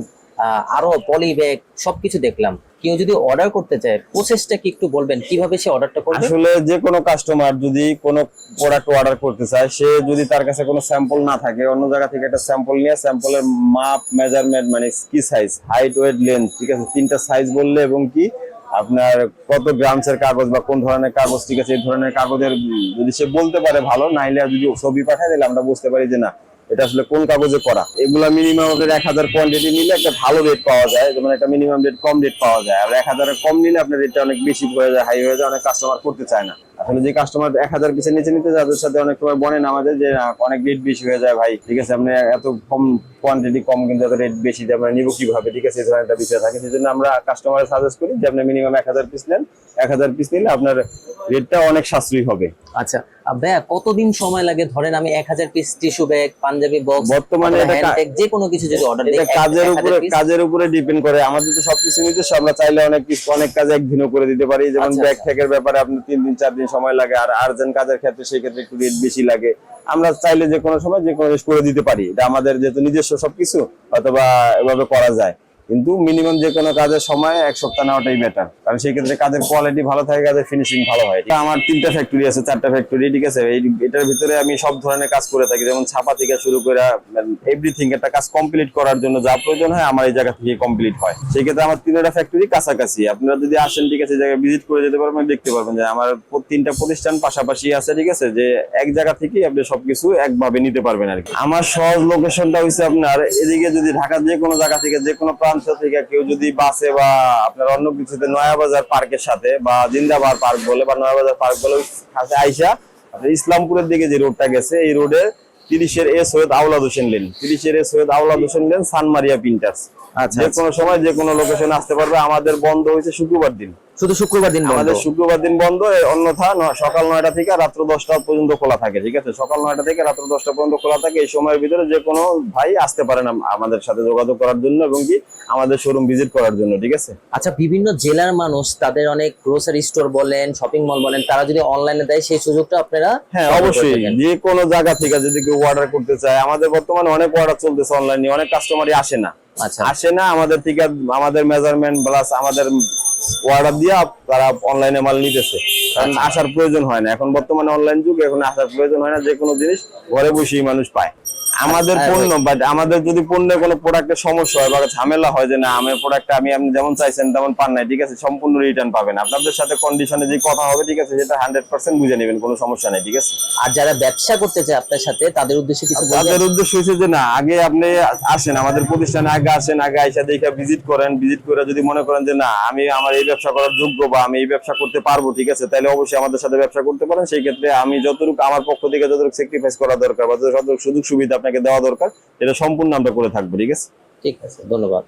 আরও পলি ব্যাগ সবকিছু দেখলাম। কেউ যদি অর্ডার করতে চায় প্রসেসটা কি একটু বলবেন? কীভাবে সে অর্ডারটা করবে?
আসলে যে কোনো কাস্টমার যদি কোনো প্রোডাক্ট অর্ডার করতে চায়, সে যদি তার কাছে কোনো স্যাম্পল না থাকে, অন্য জায়গা থেকে একটা স্যাম্পল নিয়ে স্যাম্পলের মাপ মেজারমেন্ট মানে কি সাইজ হাইট ওয়েট লেন্থ ঠিক আছে? তিনটা সাইজ বললে এবং কি আপনার কত গ্রামসের কাগজ বা কোন ধরনের কাগজ, ঠিক আছে? এই ধরনের কাগজের যদি সে বলতে পারে ভালো, নাইলে যদি ছবি পাঠায় দিলে আমরা বুঝতে পারি যে না এটা আসলে কোন কাগজে করা? এগুলা মিনিমাম আপনার এক হাজার কোয়ান্টিটি নিলে একটা ভালো রেট পাওয়া যায়, যেমন একটা মিনিমাম রেট কম রেট পাওয়া যায়। আর এক হাজারের কম নিলে আপনার রেটটা অনেক বেশি হয়ে যায় হাই হয়ে যায়, অনেক কাস্টমার করতে চায় না। আসলে যে কাস্টমার এক হাজার পিসের নিচে নিতে যাদের সাথে অনেক সময় বলেন আমাদের যে, অনেক রেট বেশি হয়ে যায় ভাই, ঠিক আছে? আপনি এত কম কোয়ান্টিটি কম কিন্তু এত রেট বেশি দিয়ে আমরা নিবো কীভাবে? ঠিক আছে এই ধরনের একটা বিষয় থাকে। সেই জন্য আমরা কাস্টমারের সাজেস্ট করি যে আপনি মিনিমাম এক হাজার পিস নেন। এক হাজার পিস নিলে আপনার রেটটা অনেক সাশ্রয়ী হবে।
আচ্ছা ভাইয়া কতদিন সময় লাগে? ধরেন আমি এক হাজার piece tissue bag Punjabi box
বর্তমানে
যে কোনো কিছু যদি অর্ডার দিই
কাজের উপরে কাজের উপরে ডিপেন্ড করে। আমাদের তো সবকিছু নিজস্ব আমরা চাইলে অনেক কিছু অনেক কাজ একদিনও করে দিতে পারি। যেমন
আচ্ছা,
ব্যাগ
আচ্ছা।
ঠেকের ব্যাপারে আপনার তিন দিন চার দিন সময় লাগে। আর আর্জেন্ট কাজের ক্ষেত্রে সেই ক্ষেত্রে একটু রেট বেশি লাগে। আমরা চাইলে যে কোনো সময় যে কোনো করে দিতে পারি। এটা আমাদের যেহেতু নিজস্ব সবকিছু অথবা এভাবে করা যায়। কিন্তু মিনিমাম যে কোনো কাজের সময় এক সপ্তাহ নেওয়াটাই বেটার কারণ সেই ক্ষেত্রে কাজের কোয়ালিটি ভালো থাকে, কাজের ফিনিশিং ভালো হয়। আমার তিনটা ফ্যাক্টরি আছে, চারটা ফ্যাক্টরি ঠিক আছে? এটার ভিতরে আমি সব ধরনের কাজ করে থাকি, যেমন ছাপা থেকে শুরু করে এভরিথিং একটা কাজ কমপ্লিট করার জন্য যা প্রয়োজন হয় আমার এই জায়গা থেকে কমপ্লিট হয়। সেই ক্ষেত্রে আমার তিনটা ফ্যাক্টরি কাছাকাছি। আপনারা যদি আসেন, ঠিক আছে জায়গায় ভিজিট করে যেতে পারবেন, দেখতে পারবেন যে আমার তিনটা প্রতিষ্ঠান পাশাপাশি আছে, ঠিক আছে? যে এক জায়গা থেকেই আপনি সবকিছু একভাবে নিতে পারবেন আর কি। আমার সহজ লোকেশনটা হচ্ছে আপনার এদিকে যদি ঢাকার যে কোনো জায়গা থেকে যে কোনো থেকে কেউ যদি বাসে বা আপনার অন্য কিছুতে নয়াবাজার পার্কের সাথে বা পার্ক বলে বা নয়াবাজার পার্ক বলে আইসা ইসলামপুরের দিকে যে রোডটা গেছে এই রোডে তিরিশের এ সৈয়দ আউলাদ হোসেন লেন। তিরিশের A Syed Aulad Hossain lane সানমারিয়া printers
আচ্ছা
যে কোনো সময় যে কোনো লোকেশনে আসতে পারবে। আমাদের বন্ধ হয়েছে শুক্রবার দিন।
শুধু শুক্রবার দিন বন্ধ?
আমাদের শুক্রবার দিন বন্ধ অন্যথা সকাল নয়টা থেকে রাত্র দশটা পর্যন্ত খোলা থাকে ঠিক আছে? সকাল নয়টা থেকে রাত্র দশটা পর্যন্ত খোলা থাকে এই সময়ের ভিতরে যে কোনো ভাই আসতে পারেন আমাদের সাথে যোগাযোগ করার জন্য এবং কি আমাদের শোরুম ভিজিট করার জন্য ঠিক আছে?
আচ্ছা বিভিন্ন জেলার মানুষ তাদের অনেক গ্রোসারি স্টোর বলেন শপিং মল বলেন তারা যদি অনলাইনে দেয় সেই সুযোগটা আপনারা
হ্যাঁ অবশ্যই। যে কোনো জায়গা থেকে যদি কেউ অর্ডার করতে চায় আমাদের বর্তমানে অনেক অর্ডার চলতেছে অনলাইনে অনেক কাস্টমারই আসে না।
আচ্ছা।
আসে না আমাদের থেকে আমাদের মেজারমেন্ট প্লাস আমাদের অর্ডার দিয়ে তারা অনলাইনে মাল নিতেছে। কারণ আসার প্রয়োজন হয় না। এখন বর্তমানে অনলাইন যুগ এখন আসার প্রয়োজন হয় না যে কোনো জিনিস ঘরে বসেই মানুষ পায়। আমাদের পণ্য বাট আমাদের যদি পণ্যে কোনো প্রোডাক্টের সমস্যা হয় বা ঝামেলা হয় যে না আমার প্রোডাক্টটা আমি আপনি যেমন চাইছেন তেমন পান নাই ঠিক আছে সম্পূর্ণ রিটার্ন পাবেন। আপনাদের সাথে কন্ডিশনে যে কথা হবে ঠিক আছে সেটা হান্ড্রেড পার্সেন্ট বুঝে নেবেন কোনো সমস্যা নেই ঠিক আছে?
আর যারা ব্যবসা করতে চায় আপনার সাথে তাদের উদ্দেশ্যে কিছু
তাদের উদ্দেশ্য হচ্ছে যে না আগে আপনি আসেন আমাদের প্রতিষ্ঠানে আগে আসেন আগে আইসা দেখে ভিজিট করেন ভিজিট করে যদি মনে করেন যে না আমি আমার এই ব্যবসা করার যোগ্য বা আমি এই ব্যবসা করতে পারব ঠিক আছে তাহলে অবশ্যই আমাদের সাথে ব্যবসা করতে পারেন। সেই ক্ষেত্রে আমি যতটুকু আমার পক্ষ থেকে যতটুকু স্যাক্রিফাইস করা দরকার বা যতটুকু সুযোগ সুবিধা আপনাকে দেওয়া দরকার এটা সম্পূর্ণ আমরা করে থাকব ঠিক আছে?
ঠিক আছে ধন্যবাদ।